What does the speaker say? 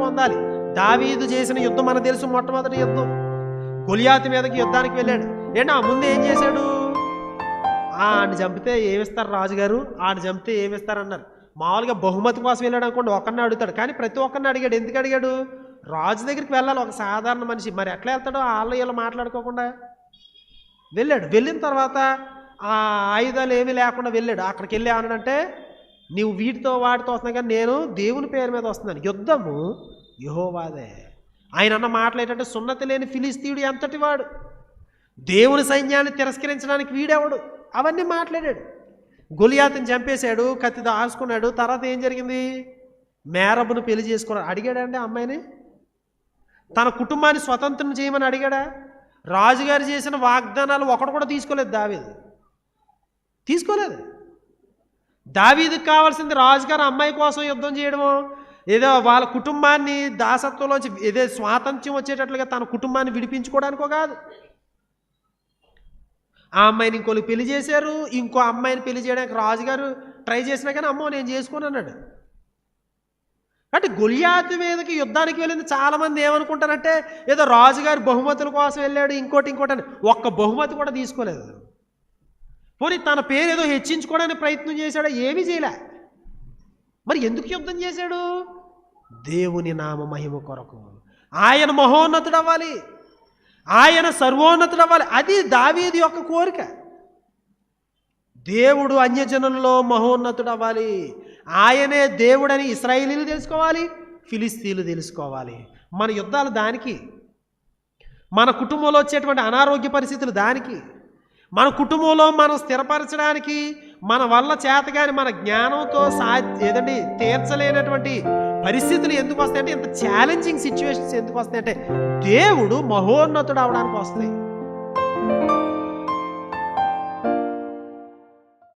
పొందాలి. దావీదు చేసిన యుద్ధం మనకు తెలుసు మొట్టమొదటి యుద్ధం. గొలియాతి మీదకి యుద్ధానికి వెళ్ళాడు. ఏంటి ఆ ముందు ఏం చేశాడు? ఆడిని చంపితే ఏమిస్తారు రాజుగారు? ఆడిని చంపితే ఏమిస్తారన్నారు మామూలుగా బహుమతి కోసం వెళ్ళాడు అనుకోండి ఒకరిని అడుగుతాడు. కానీ ప్రతి ఒక్కరిని అడిగాడు. ఎందుకు అడిగాడు? రాజు దగ్గరికి వెళ్ళాలి ఒక సాధారణ మనిషి. మరి ఎట్లా వెళ్తాడో వాళ్ళ వీళ్ళు మాట్లాడుకోకుండా? వెళ్ళాడు. వెళ్ళిన తర్వాత ఆ ఆయుధాలు ఏమీ లేకుండా వెళ్ళాడు. అక్కడికి వెళ్ళి ఏమన్నాడంటే నీవు వీటితో వాటితో వస్తున్నా కానీ నేను దేవుని పేరు మీద వస్తున్నాను. యుద్ధము యహోవాదే. ఆయన అన్న మాటలు ఏంటంటే సున్నతి లేని ఫిలిస్తీయుడు ఎంతటి వాడు? దేవుని సైన్యాన్ని తిరస్కరించడానికి వీడెవడు? అవన్నీ మాట్లాడాడు. గొలియాతిని చంపేశాడు కత్తి దాచుకున్నాడు. తర్వాత ఏం జరిగింది? మేరబును పెళ్ళి చేసుకున్నాడు. అడిగాడండి అమ్మాయిని? తన కుటుంబాన్ని స్వతంత్రం చేయమని అడిగాడా? రాజుగారు చేసిన వాగ్దానాలు ఒకటి కూడా తీసుకోలేదు దావేది. తీసుకోలేదు. దావీదికి కావాల్సింది రాజుగారు అమ్మాయి కోసం యుద్ధం చేయడము? ఏదో వాళ్ళ కుటుంబాన్ని దాసత్వంలోంచి ఏదో స్వాతంత్ర్యం వచ్చేటట్లుగా తన కుటుంబాన్ని విడిపించుకోవడానికో కాదు. ఆ అమ్మాయిని ఇంకోళ్ళు పెళ్ళి చేశారు ఇంకో అమ్మాయిని పెళ్ళి చేయడానికి రాజుగారు ట్రై చేసినా కానీ అమ్మో నేను చేసుకుని అన్నాడు. అంటే గొలియాతు మీదకి యుద్ధానికి వెళ్ళింది చాలామంది ఏమనుకుంటారంటే ఏదో రాజుగారి బహుమతుల కోసం వెళ్ళాడు ఇంకోటి ఇంకోటి అని. ఒక్క బహుమతి కూడా తీసుకోలేదు. పోనీ తన పేరు ఏదో హెచ్చించుకోవడానికి ప్రయత్నం చేశాడా? ఏమీ చేయలే. మరి ఎందుకు యుద్ధం చేశాడు? దేవుని నామ మహిమ కొరకు. ఆయన మహోన్నతుడు అవ్వాలి ఆయన సర్వోన్నతుడు అవ్వాలి అది దావీది యొక్క కోరిక. దేవుడు అన్యజనుల్లో మహోన్నతుడు అవ్వాలి ఆయనే దేవుడని ఇస్రాయేలీలు తెలుసుకోవాలి ఫిలిస్తీన్లు తెలుసుకోవాలి. మన యుద్ధాలు దానికి. మన కుటుంబంలో వచ్చేటువంటి అనారోగ్య పరిస్థితులు దానికి. మన కుటుంబంలో మనం స్థిరపరచడానికి మన వల్ల చేతగాని మన జ్ఞానంతో సా ఏదండి తీర్చలేనటువంటి పరిస్థితులు ఎందుకు వస్తాయంటే ఇంత ఛాలెంజింగ్ సిచ్యువేషన్స్ ఎందుకు వస్తాయంటే దేవుడు మహోన్నతుడు అవడానికి వస్తాయి.